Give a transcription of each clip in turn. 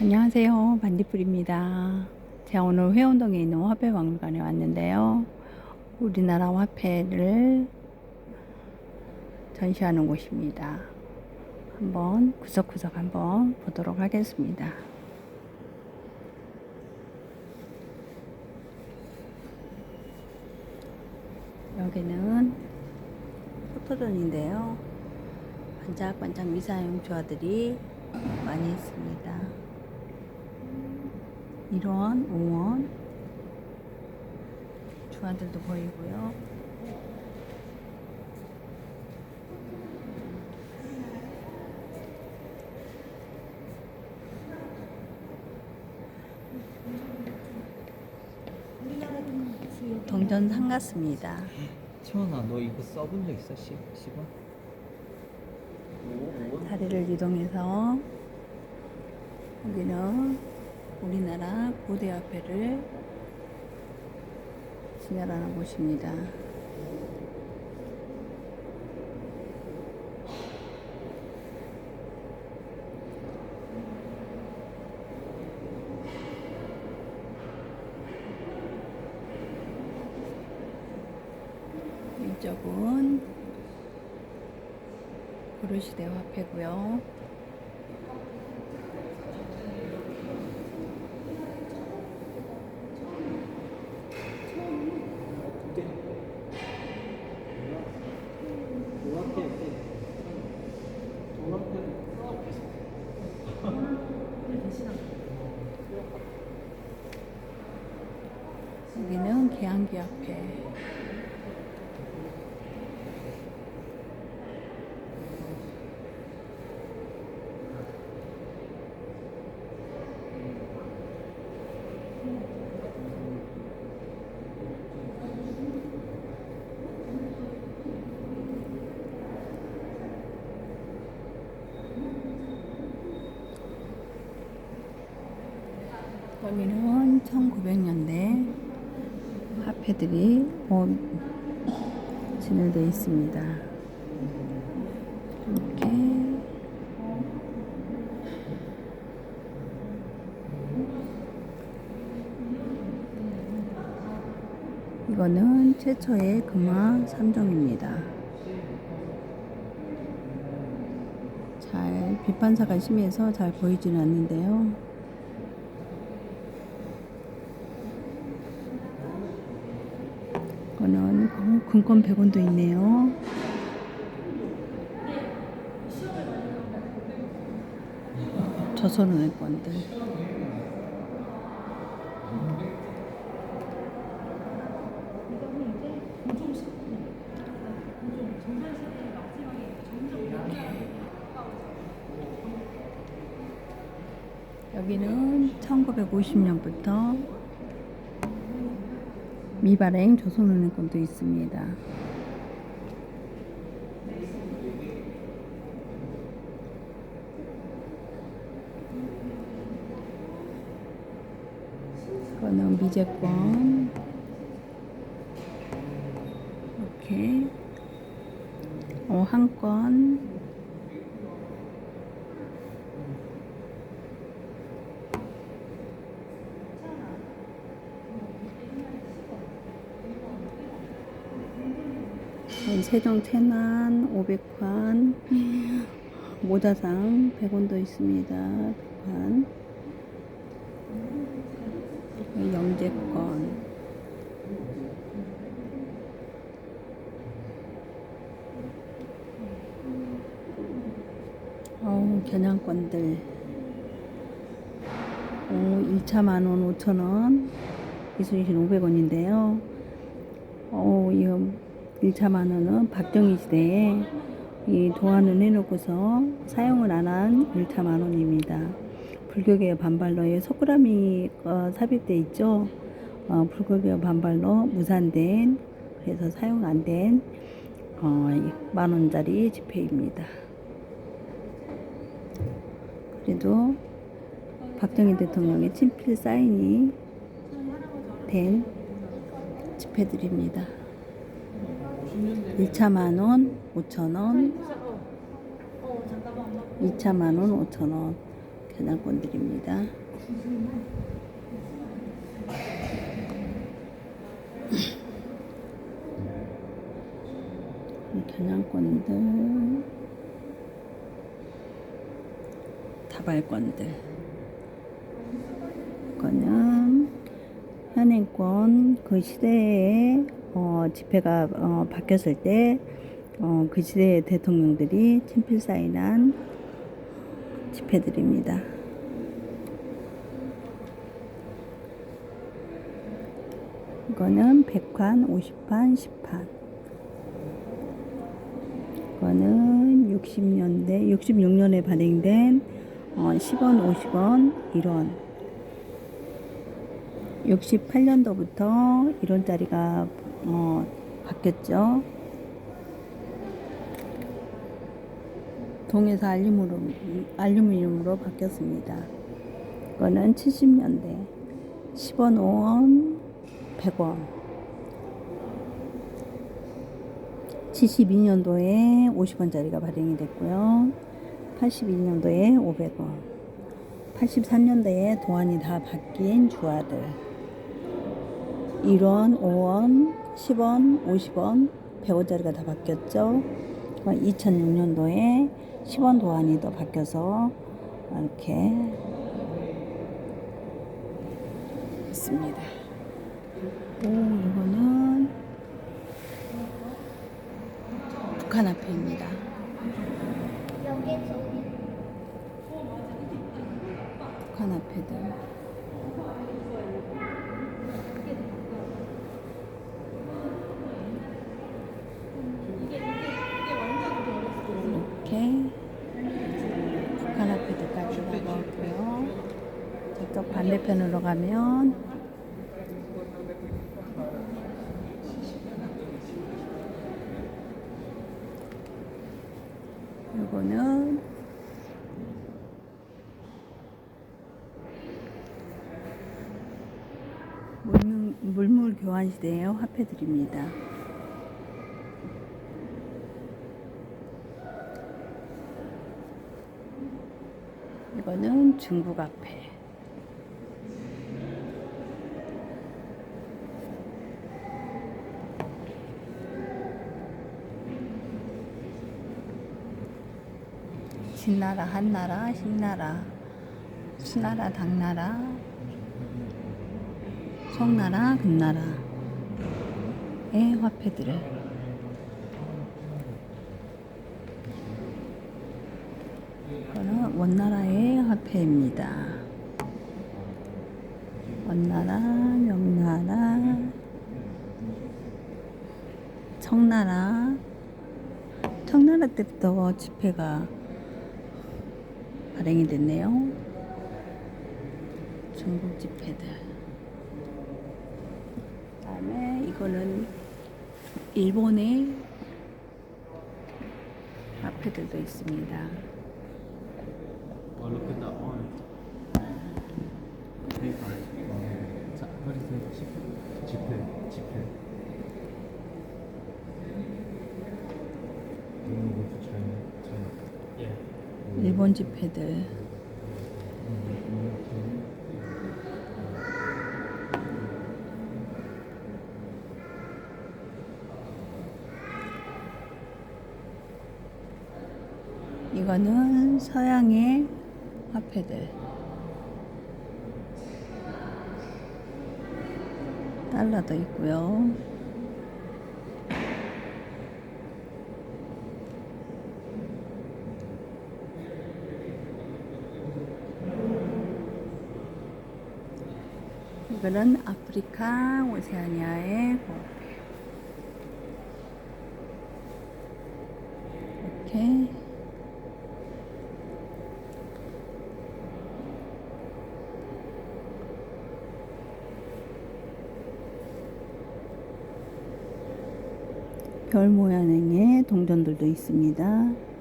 안녕하세요. 반딧불입니다. 제가 오늘 회원동에 있는 화폐박물관에 왔는데요. 우리나라 화폐를 전시하는 곳입니다. 한번 구석구석 한번 보도록 하겠습니다. 여기는 포토존인데요. 반짝반짝 미사용 주화들이 많이 있습니다. 1원, 5원 주화들도 보이고요. 동전 상 같습니다. 치원아 너 이거 써본 적 있어? 시, 시간? 다리를 이동해서 여기는 우리나라 고대 화폐를 진열하는 곳입니다. 이쪽은 고려시대 화폐고요. 여기는 계양기 화폐. 여기는 1900년대 화폐들이 어, 진열되어 있습니다. 이렇게 이거는 최초의 금화 3종입니다. 잘 빛반사가 심해서 잘 보이지는 않는데요. 이거는 어, 금권 100원도 있네요. 저선은의 건들. 여기는 1950년부터 미발행 조선은행권도 있습니다. 이거는 미제권 이렇게 어, 한 건. 세종 태난 500환 모자상 100원도 있습니다. 100환. 영재권. 어우 겨냥권들. 오, 1차 만원 5천원. 이순신 500원인데요. 어, 이거 1차 만원은 박정희 시대에 이 도안을 해놓고서 사용을 안 한 1차 만원입니다. 불교계 반발로에 석굴암이 어, 삽입돼 있죠. 어, 불교계 반발로 무산된 그래서 사용 안된 어, 만원짜리 지폐입니다. 그래도 박정희 대통령의 친필 사인이 된 지폐들입니다. 1차 만원 5천원 2차 만원 5천원 견학권들입니다. 이 견학권들, 다발권들. 이거는 현행권 그 시대에 어, 집회가 어, 바뀌었을 때 어, 그 시대의 대통령들이 친필 사인한 집회들입니다. 이거는 100판, 50판, 10판. 이거는 60년대, 66년에 발행된 어, 10원, 50원, 1원. 68년도부터 1원짜리가 어, 바뀌었죠. 동에서 알루미늄으로, 알루미늄으로 바뀌었습니다. 이거는 70년대 10원, 5원, 100원. 72년도에 50원짜리가 발행이 됐고요. 82년도에 500원. 83년도에 도안이 다 바뀐 주화들. 1원, 5원, 10원, 50원, 100원짜리가 다 바뀌었죠. 2006년도에 10원 도안이 또 바뀌어서 이렇게 있습니다. 오, 이거는 북한 앞에입니다. 북한 앞에들. 이렇게 북한 앞에들까지 나가고요. 저쪽 반대편으로 가면 이거는 물물, 물물 교환 시대의 화폐들입니다. 이거는 중국 화폐. 진나라, 한나라, 신나라, 수나라, 당나라, 송나라, 금나라의 화폐들을. 이거는 원나라의 화폐입니다. 원나라, 명나라, 청나라, 청나라 때부터 집회가 발행이 됐네요. 중국 집회들. 그 다음에 이거는 일본의 화폐들도 있습니다. Oh, look at that one. Paper. 자, what is it? 지폐. 지폐. 지폐. 이런 것도 China. China. 집회들. 이거는 서양의 화폐들. 달러도 있고요. 이거는 아프리카 오세아니아의 화폐. 이렇게 별 모양의 동전들도 있습니다.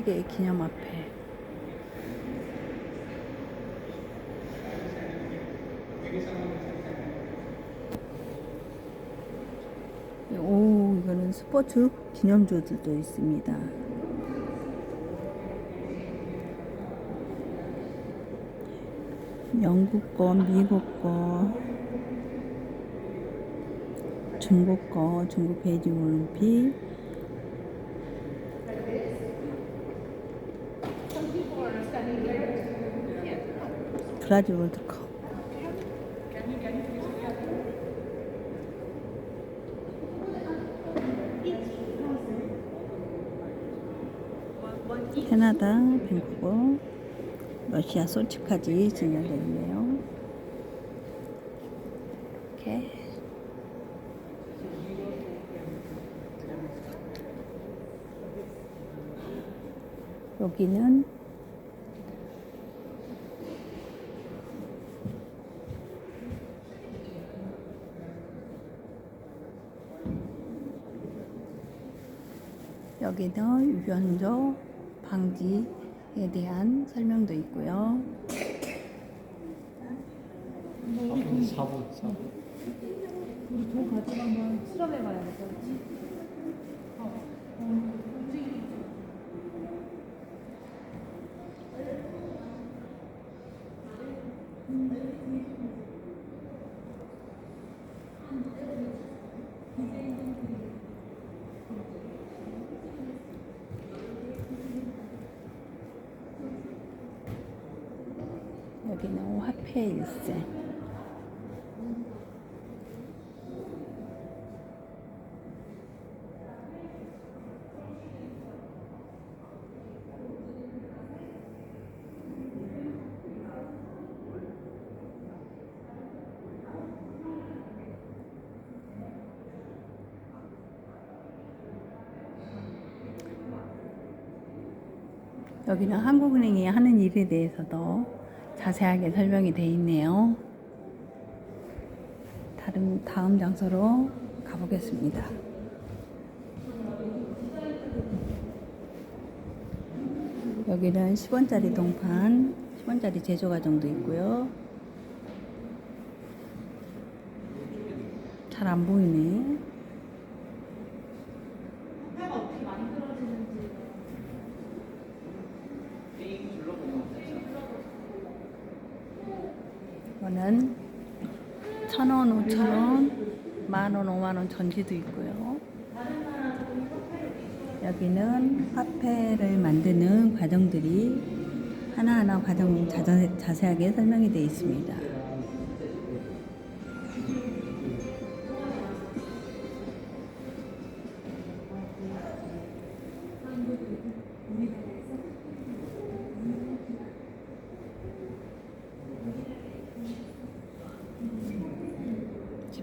세계 기념 앞에. 오 이거는 스포츠 기념조들도 있습니다. 영국 거 미국 거 중국 거 중국 베이징 올림픽. 브라질 월드컵. 캐나다, 밴쿠버, 러시아 소치까지 진열되어 있네요. 이렇게 여기는 여기는 유연조 방지에 대한 설명도 있고요. 4번 4번 우리 돈 가지고 한번 실험해봐야겠다. 그 여기는 화폐 일세. 여기는 한국은행이 하는 일에 대해서도 자세하게 설명이 되어 있네요. 다른 다음 장소로 가보겠습니다. 여기는 10원짜리 동판, 10원짜리 제조 과정도 있고요. 잘 안 보이네. 이거는 천 원, 오천 원, 만 원, 오만 원 전지도 있고요. 여기는 화폐를 만드는 과정들이 하나하나 과정 자세, 자세하게 설명이 되어 있습니다.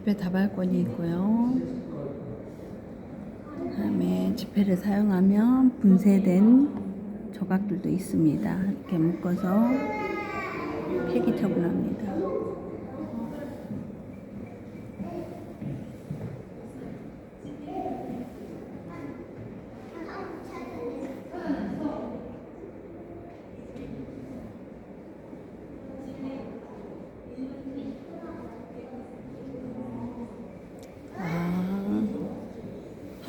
지폐 다발권이 있고요. 그다음에 지폐를 사용하면 분쇄된 조각들도 있습니다. 이렇게 묶어서 폐기 처분합니다.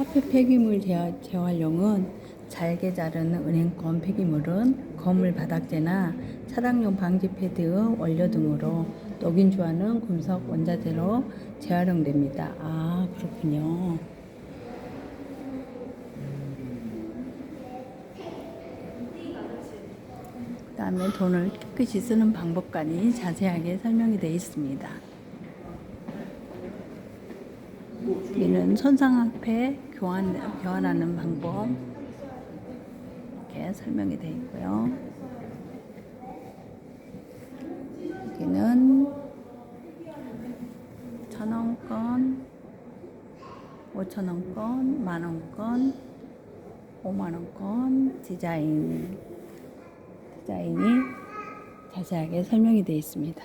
화폐 폐기물 재활, 재활용은 잘게 자른 은행권 폐기물은 거물 바닥재나 차량용 방지 패드의 원료 등으로 녹인 주하는 금속 원자재로 재활용됩니다. 아, 그렇군요. 그 다음에 돈을 깨끗이 쓰는 방법까지 자세하게 설명이 되어 있습니다. 여기는 손상화폐 교환, 교환하는 방법 이렇게 설명이 되어 있고요. 여기는 천원권, 오천원권, 만원권, 오만원권 디자인 디자인이 자세하게 설명이 되어 있습니다.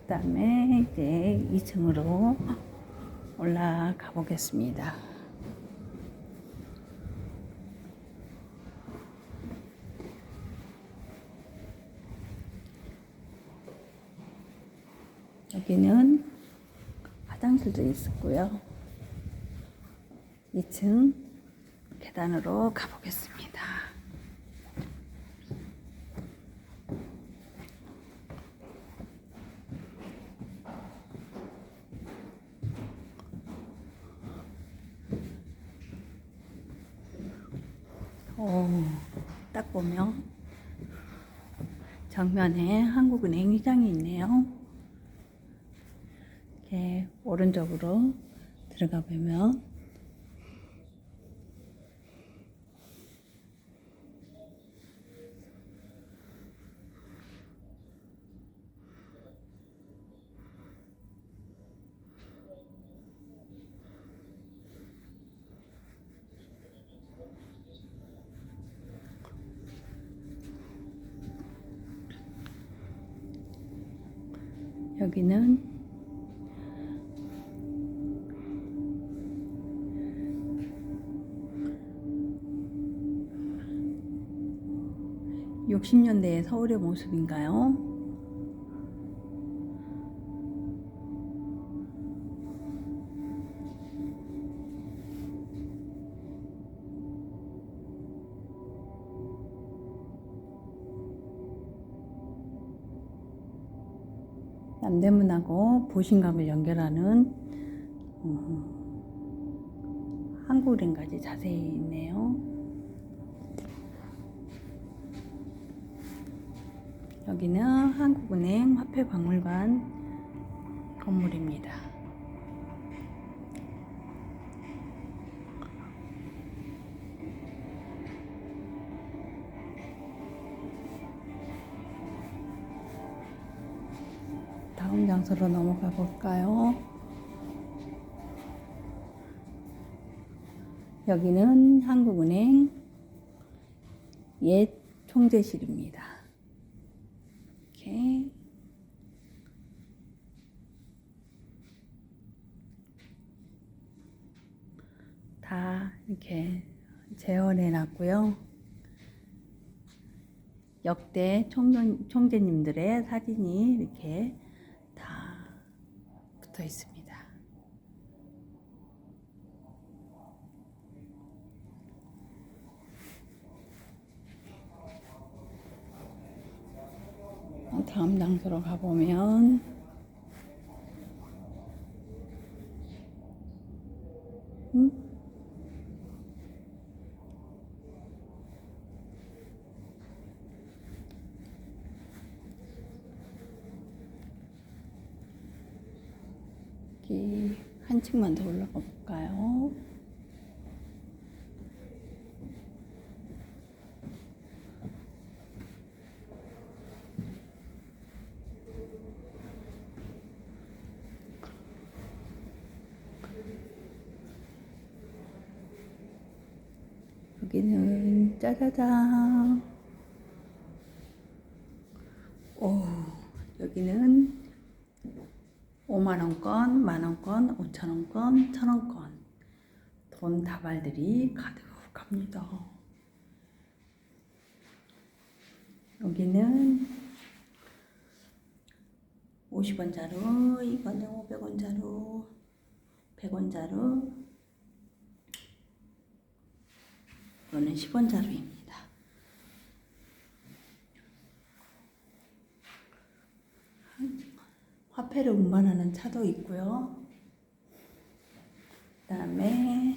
그 다음에 이제 2층으로 올라가 보겠습니다. 여기는 화장실 사람들도 있었고요. 2층 계단으로 가보겠습니다. 오, 딱 보면 정면에 한국은행 시장이 있네요. 이렇게 오른쪽으로 들어가 보면 (60년대의) 서울의 모습인가요? 남대문하고 보신각을 연결하는 음, 한국은행까지 자세히 있네요. 여기는 한국은행 화폐박물관 건물입니다. 다음 장소로 넘어가 볼까요? 여기는 한국은행 옛 총재실입니다. 이렇게 다 이렇게 재현해 놨고요. 역대 총재, 총재님들의 사진이 이렇게 다 붙어 있습니다. 어, 다음 장소로 가보면 여기 한 층만 더 올라가 볼까요? 여기는 짜자잔. 오, 여기는 5만원권, 만원권, 5천원권, 천원권. 돈 다발들이 가득합니다. 여기는 50원자루, 이거는 500원자루, 100원자루, 이거는 10원자루입니다. 화폐를 운반하는 차도 있고요. 그 다음에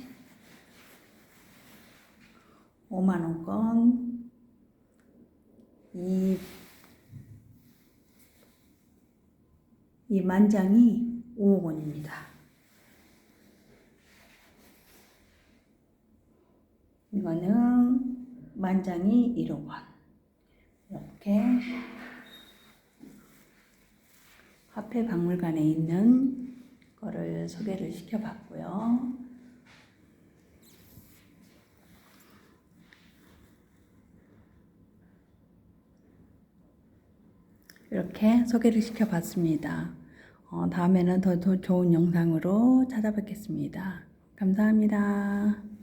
5만 원권, 이, 이 만장이 5억 원입니다. 이거는 만장이 1억 원. 이렇게 화폐 박물관에 있는 거를 소개를 시켜봤고요. 이렇게 소개를 시켜봤습니다. 어, 다음에는 더, 더 좋은 영상으로 찾아뵙겠습니다. 감사합니다.